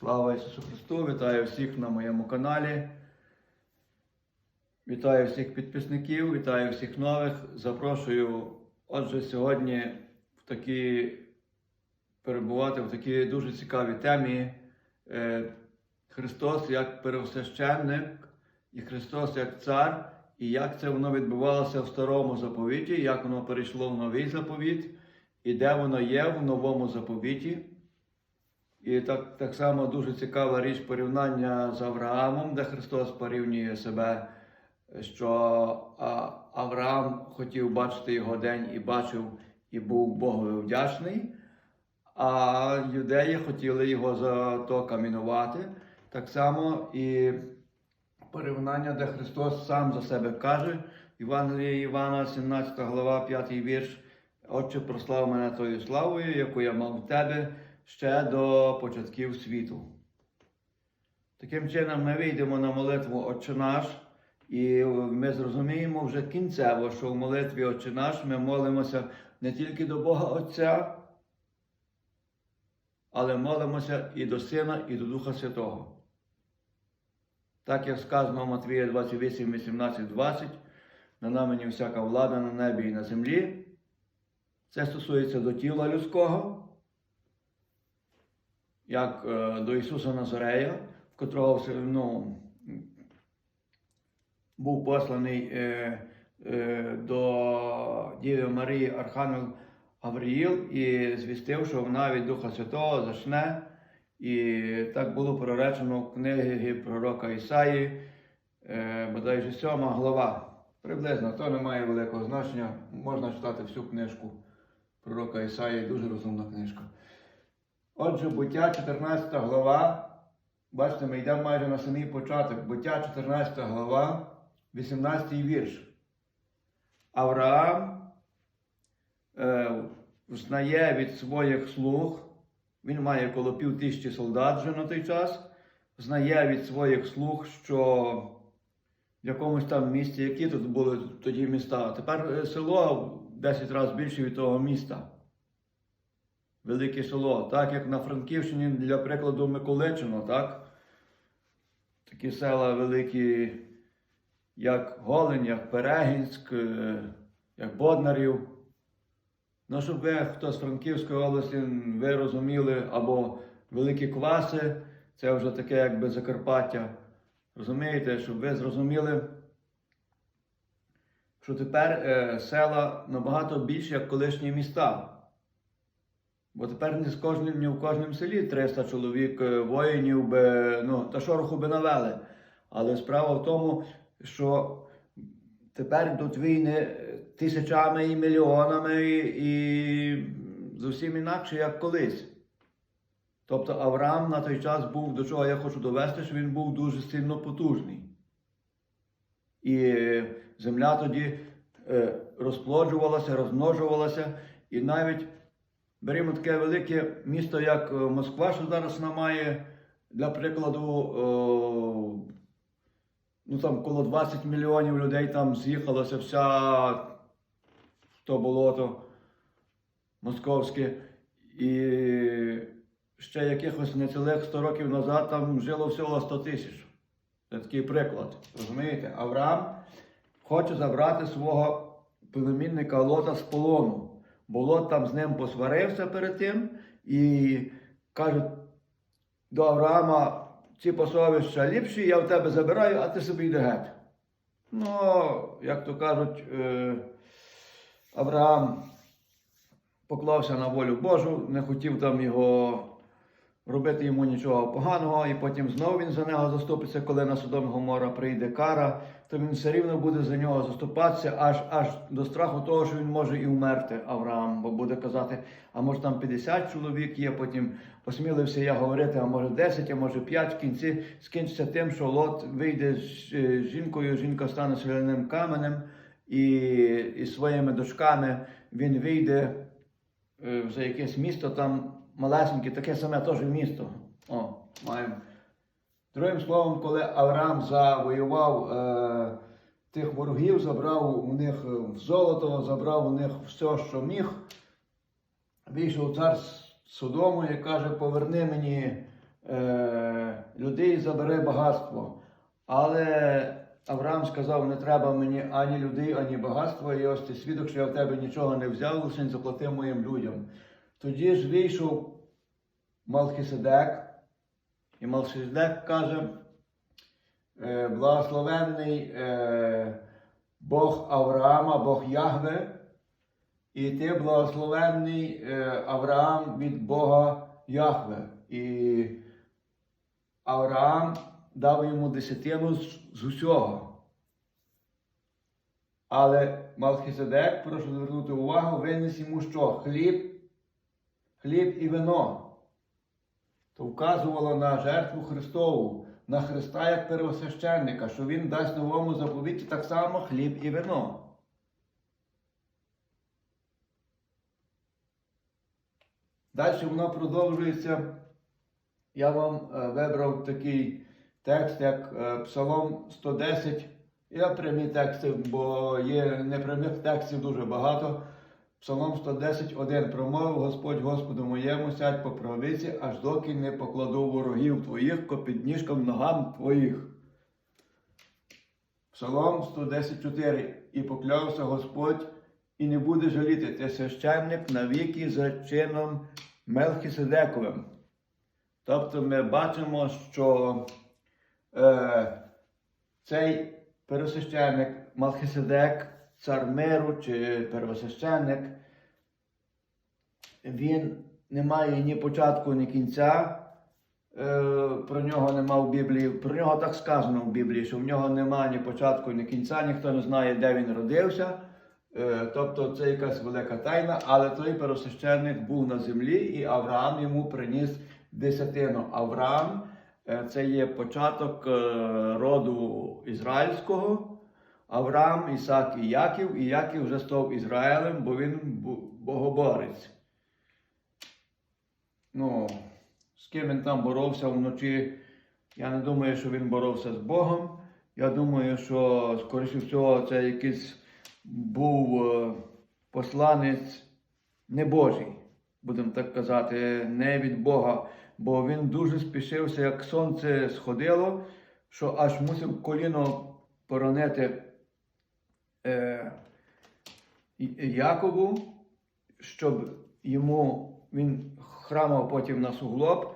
Слава Ісусу Христу! Вітаю всіх на моєму каналі. Вітаю всіх підписників, вітаю всіх нових. Запрошую, отже, сьогодні в такі перебувати в такій дуже цікавій темі. Е, Христос як первосвященник і Христос як цар, і як це воно відбувалося в старому заповіті, як воно перейшло в новий заповіт, і де воно є в новому заповіті. І так, так само дуже цікава річ порівняння з Авраамом, де Христос порівнює себе, що Авраам хотів бачити його день і бачив, і був Богові вдячний, а юдеї хотіли його за то камінувати. Так само і порівняння, де Христос сам за себе каже, Євангеліє Івана, 17 глава, 5 вірш. Отче, прослав мене тою славою, яку я мав в тебе ще до початків світу. Таким чином, ми вийдемо на молитву Отче наш, і ми зрозуміємо вже кінцево, що в молитві Отче наш ми молимося не тільки до Бога Отця, але молимося і до Сина, і до Духа Святого. Так як сказано в Матвія 28, 18, 20, на намені всяка влада на небі і на землі. Це стосується до тіла людського, як е, до Ісуса Назарея, в котрого все, ну, був посланий е, е, до Діви Марії Архангел Гавриїл і звістив, що вона від Духа Святого зачне. І так було проречено в книгі пророка Ісаї, е, бодай 7 глава. Приблизно, то не має великого значення. Можна читати всю книжку пророка Ісаї, дуже розумна книжка. Отже, буття 14 глава. Бачите, ми йдемо майже на самий початок. Буття 14 глава, 18 вірш. Авраам е, знає від своїх слуг, він має коло пів тисячі солдат вже на той час, знає від своїх слуг, що в якомусь там місті, які тут були тоді міста. Тепер е, село в 10 разів більше від того міста. Велике село, так як на Франківщині, для прикладу, Миколичино, так? Такі села великі, як Голень, як Перегінськ, е, як Боднарів. Ну, щоб ви, хто з Франківської області, ви розуміли, або великі кваси, це вже таке якби Закарпаття. Розумієте, щоб ви зрозуміли, що тепер е, села набагато більше, як колишні міста. Бо тепер не, з кожним, не в кожному селі 300 чоловік е, воїнів би, ну, та шороху би навели. Але справа в тому, що тепер йдуть війни тисячами і мільйонами, і зовсім інакше, як колись. Тобто Авраам на той час був, до чого я хочу довести, що він був дуже сильно потужний. І земля тоді е, розплоджувалася, розмножувалася, і навіть беремо таке велике місто, як е, Москва, що зараз вона має, для прикладу, о, ну там коло 20 мільйонів людей там з'їхалося вся то болото московське. І ще якихось не цілих 100 років назад там жило всього 100 тисяч. Це такий приклад. Розумієте? Авраам хоче забрати свого племінника Лота з полону. Бо Лот там з ним посварився перед тим і кажуть до Авраама, ці посовища ліпші, я в тебе забираю, а ти собі йди геть. Ну, як то кажуть, е, Авраам поклався на волю Божу, не хотів там його робити йому нічого поганого, і потім знову він за нього заступиться, коли на Содом Гомора прийде кара, то він все рівно буде за нього заступатися, аж аж до страху того, що він може і вмерти, Авраам, бо буде казати, а може там 50 чоловік є, потім осмілився я говорити, а може 10, а може 5, в кінці скінчиться тим, що Лот вийде з е, жінкою, жінка стане соляним каменем, і, і своїми дочками він вийде е, за якесь місто там малесеньке, таке саме теж місто. О, маємо. Другим словом, коли Авраам завоював е, тих ворогів, забрав у них е, золото, забрав у них все, що міг, вийшов цар Содому і каже: поверни мені е, людей забере багатство. Але Авраам сказав, не треба мені ані людей, ані багатства, і ось ти свідок, що я в тебе нічого не взяв, лише заплатив моїм людям. Тоді ж вийшов Малхиседек, і Малхиседек каже, е, благословенний е, Бог Авраама, Бог Ягве, і ти благословенний е, Авраам від Бога Яхве. І Авраам дав йому десятину з, усього. Але Малхиседек, прошу звернути увагу, виніс йому що? Хліб, хліб і вино. То вказувало на жертву Христову, на Христа як первосвященника, що Він дасть новому заповіті так само хліб і вино. Далі воно продовжується. Я вам е, вибрав такий текст, як е, Псалом 110. Я прямі тексти, бо є непрямих текстів дуже багато. Псалом 110, 1. Промовив Господь Господу моєму, сядь по правиці, аж доки не покладу ворогів твоїх під ніжком ногам твоїх. Псалом 110, 4. І поклявся Господь, і не буде жаліти ти священник навіки за чином Мелхіседековим. Тобто ми бачимо, що е, цей первосвященник Малхиседек, цар миру чи первосвященник, він не має ні початку, ні кінця. Е, про нього нема в Біблії. Про нього так сказано в Біблії, що в нього немає ні початку, ні кінця, ніхто не знає, де він родився. Е, Тобто це якась велика тайна, але той первосвященник був на землі, і Авраам йому приніс десятину. Авраам е, це є початок роду ізраїльського. Авраам, Ісак і Яків, і Яків вже став Ізраїлем, бо він богоборець. Ну, з ким він там боровся вночі, я не думаю, що він боровся з Богом. Я думаю, що, скоріше всього, це якийсь був е, посланець не Божий, будемо так казати, не від Бога, бо він дуже спішився, як сонце сходило, що аж мусив коліно поронити е, Якову, щоб йому він храмав потім на суглоб,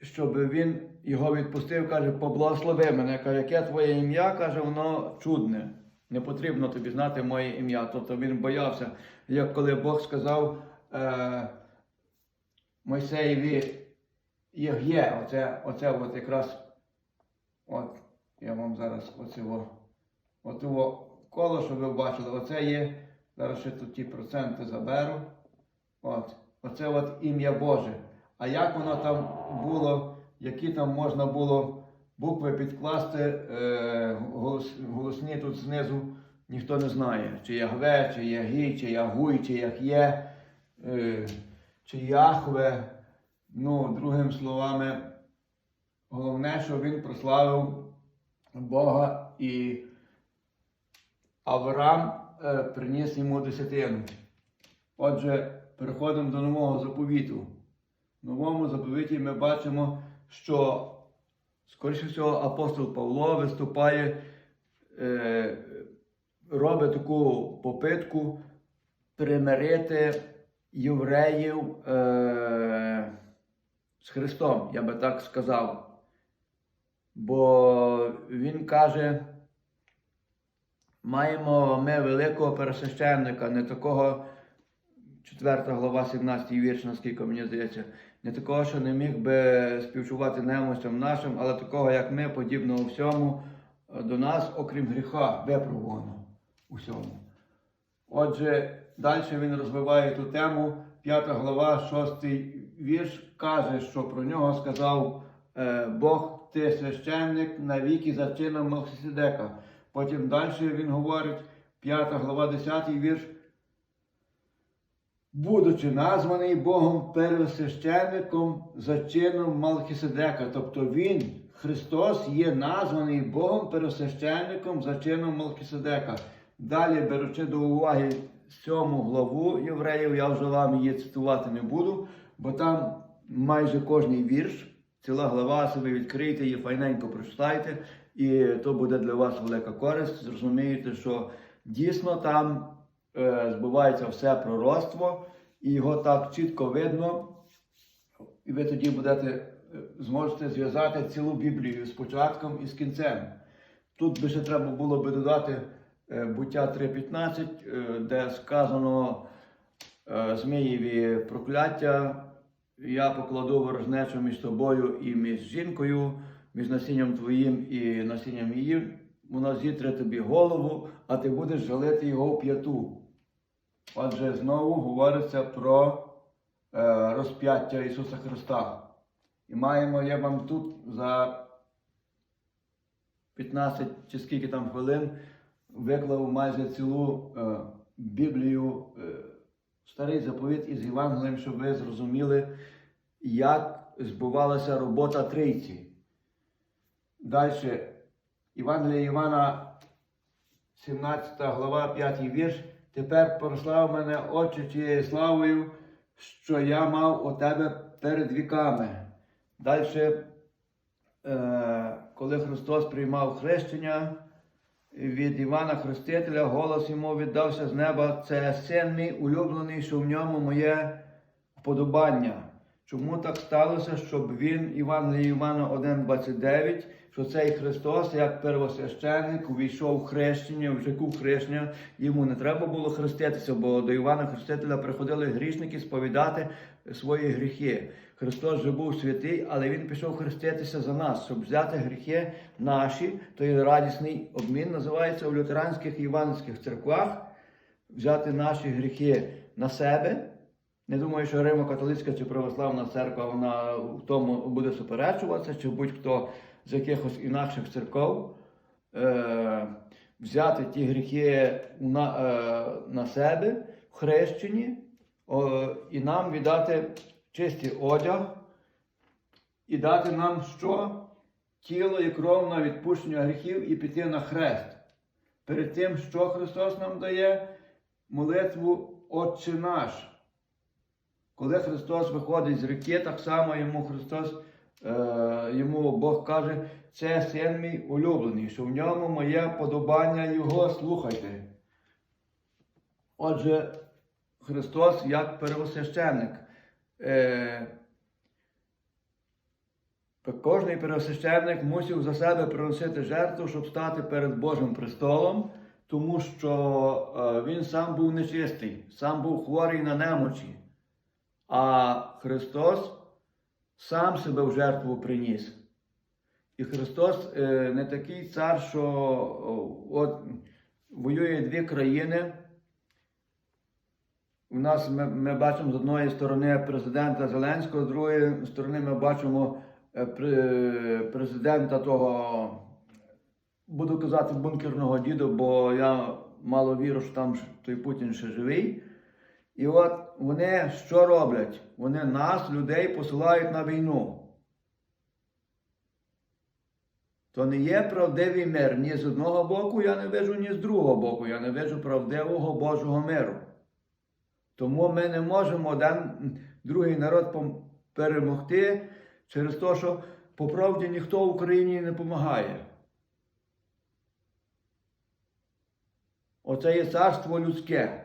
щоб він його відпустив, каже, поблагослови мене. Каже, яке твоє ім'я? Каже, воно чудне. Не потрібно тобі знати моє ім'я. Тобто він боявся, як коли Бог сказав е, Мойсеєві Єг'є, оце, оце от якраз, от я вам зараз оцього, оцього коло, щоб ви бачили, оце є, зараз ще тут ті проценти заберу. От, оце от ім'я Боже. А як воно там було, які там можна було букви підкласти е, голос, голосні тут знизу, ніхто не знає. Чи Ягве, чи Ягі, чи Ягуй, чи Ях'є, е, чи Яхве. Ну, другими словами, головне, що він прославив Бога і Авраам е, приніс йому десятину. Отже, переходимо до нового заповіту. В новому заповіті ми бачимо, що, скоріше всього, апостол Павло виступає, е, робить таку попитку примирити євреїв е, з Христом, я би так сказав. Бо він каже, маємо ми великого пересвященника, не такого. 4 глава, 17 вірш, наскільки мені здається, не такого, що не міг би співчувати немощам нашим, але такого, як ми, подібного всьому е, до нас, окрім гріха, випробуваного усьому. Отже, далі він розвиває ту тему. 5 глава, 6 вірш каже, що про нього сказав е, Бог, ти священник навіки за чином Мелхиседека. Потім далі він говорить, 5 глава, 10 вірш будучи названий Богом первосвященником за чином Малхиседека. Тобто Він, Христос, є названий Богом первосвященником за чином Малхиседека. Далі, беручи до уваги сьому главу євреїв, я вже вам її цитувати не буду, бо там майже кожний вірш ціла глава, собі відкрийте її, файненько прочитайте, і то буде для вас велика користь. Зрозумієте, що дійсно там е, збувається все пророцтво, і його так чітко видно, і ви тоді будете е, зможете зв'язати цілу Біблію з початком і з кінцем. Тут би ще треба було би додати е, буття 3.15, е, де сказано Змієві прокляття. Я покладу ворожнечу між тобою і між жінкою, між насінням твоїм і насінням її. Вона зітре тобі голову, а ти будеш жалити його в п'яту. Отже, знову говориться про е, розп'яття Ісуса Христа. І маємо, я вам тут за 15 чи скільки там хвилин виклав майже цілу е, Біблію, е, старий заповіт із Євангелієм, щоб ви зрозуміли, як збувалася робота трійці. Далі, Євангелія Івана, 17 глава, 5 вірш. Тепер прослав мене очі тією славою, що я мав у тебе перед віками. Далі, е, коли Христос приймав хрещення від Івана Хрестителя, голос йому віддався з неба. Це син мій улюблений, що в ньому моє вподобання. Чому так сталося, щоб він, Іван Івана 1,29, що цей Христос, як первосвященник, увійшов в хрещення, в жику хрещення, йому не треба було хреститися, бо до Івана Хрестителя приходили грішники сповідати свої гріхи. Христос же був святий, але Він пішов хреститися за нас, щоб взяти гріхи наші, той радісний обмін називається в лютеранських і іванських церквах, взяти наші гріхи на себе. Не думаю, що Римо-католицька чи православна церква вона в тому буде суперечуватися, чи будь-хто з якихось інакших церков. Е, взяти ті гріхи на, е, на себе в хрещенні о, і нам віддати чистий одяг і дати нам що? Тіло і кров на відпущення гріхів і піти на хрест. Перед тим, що Христос нам дає, молитву Отче наш. Коли Христос виходить з ріки, так само йому Христос, е, йому Бог каже, це син мій улюблений, що в ньому моє подобання Його слухайте. Отже, Христос як первосвященник. Е, Кожний первосвященник мусив за себе приносити жертву, щоб стати перед Божим престолом, тому що е, він сам був нечистий, сам був хворий на немочі. А Христос сам себе в жертву приніс. І Христос е, не такий цар, що от, воює дві країни. У нас ми, ми бачимо з одної сторони президента Зеленського, з другої сторони ми бачимо е, президента того, буду казати, бункерного діду, бо я мало вірю, що там той Путін ще живий. І от вони що роблять? Вони нас, людей, посилають на війну. То не є правдивий мир ні з одного боку, я не вижу, ні з другого боку. Я не вижу правдивого Божого миру. Тому ми не можемо один другий народ перемогти через те, що по правді ніхто в Україні не допомагає. Оце є царство людське.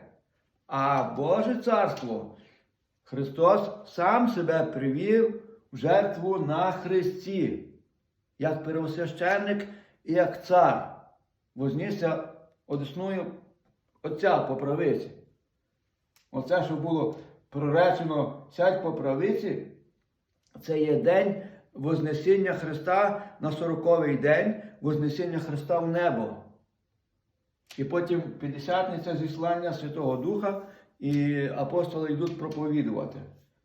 А Боже царство Христос сам себе привів в жертву на Христі, як первосвященник і як цар, вознісся одесною Отця по правиці. Оце, що було проречено сядь по правиці, це є день Вознесіння Христа на сороковий день Вознесіння Христа в небо. І потім п'ятдесятниця зіслання Святого Духа, і апостоли йдуть проповідувати.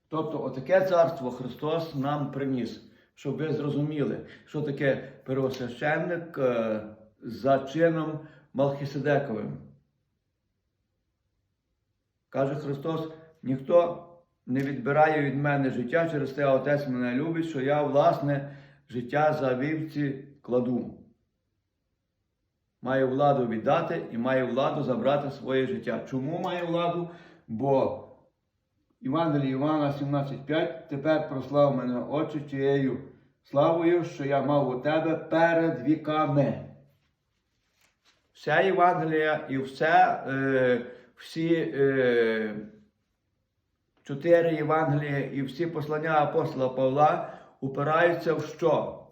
Тобто, отаке царство Христос нам приніс, щоб ви зрозуміли, що таке первосвященник е, за чином Малхиседековим. Каже Христос: ніхто не відбирає від мене життя, через те Отець мене любить, що я власне життя за вівці кладу. Має владу віддати і має владу забрати своє життя. Чому має владу? Бо Івангелій Івана 17,5 тепер прослав мене очі тією славою, що я мав у тебе перед віками. Вся Євангелія і все, е, всі е, чотири Євангелія і всі послання апостола Павла упираються в що?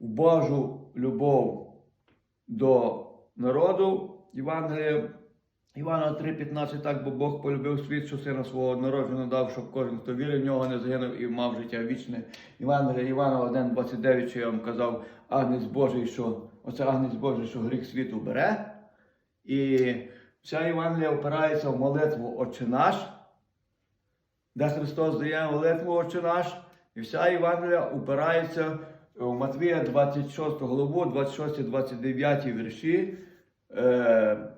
В Божу любов до народу. Євангелія Івана 3,15 так, бо Бог полюбив світ, що сина свого народженого дав, щоб кожен, хто вірив в нього, не загинув і мав життя вічне. Євангелія Івана 1,29, що я вам казав, Агнець Божий, що оце Агнець Божий, що гріх світу бере. І вся Євангелія опирається в молитву Отче наш, де Христос дає молитву Отче наш, і вся Євангелія опирається в Матвія 26 главу, 26-29 вірші. Е,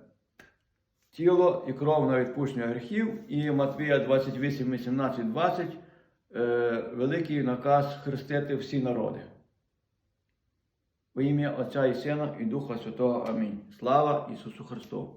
тіло і кров на відпущення гріхів, і Матвія 28, 18, 20, е, великий наказ хрестити всі народи. Во ім'я Отця і Сина і Духа Святого. Амінь. Слава Ісусу Христу!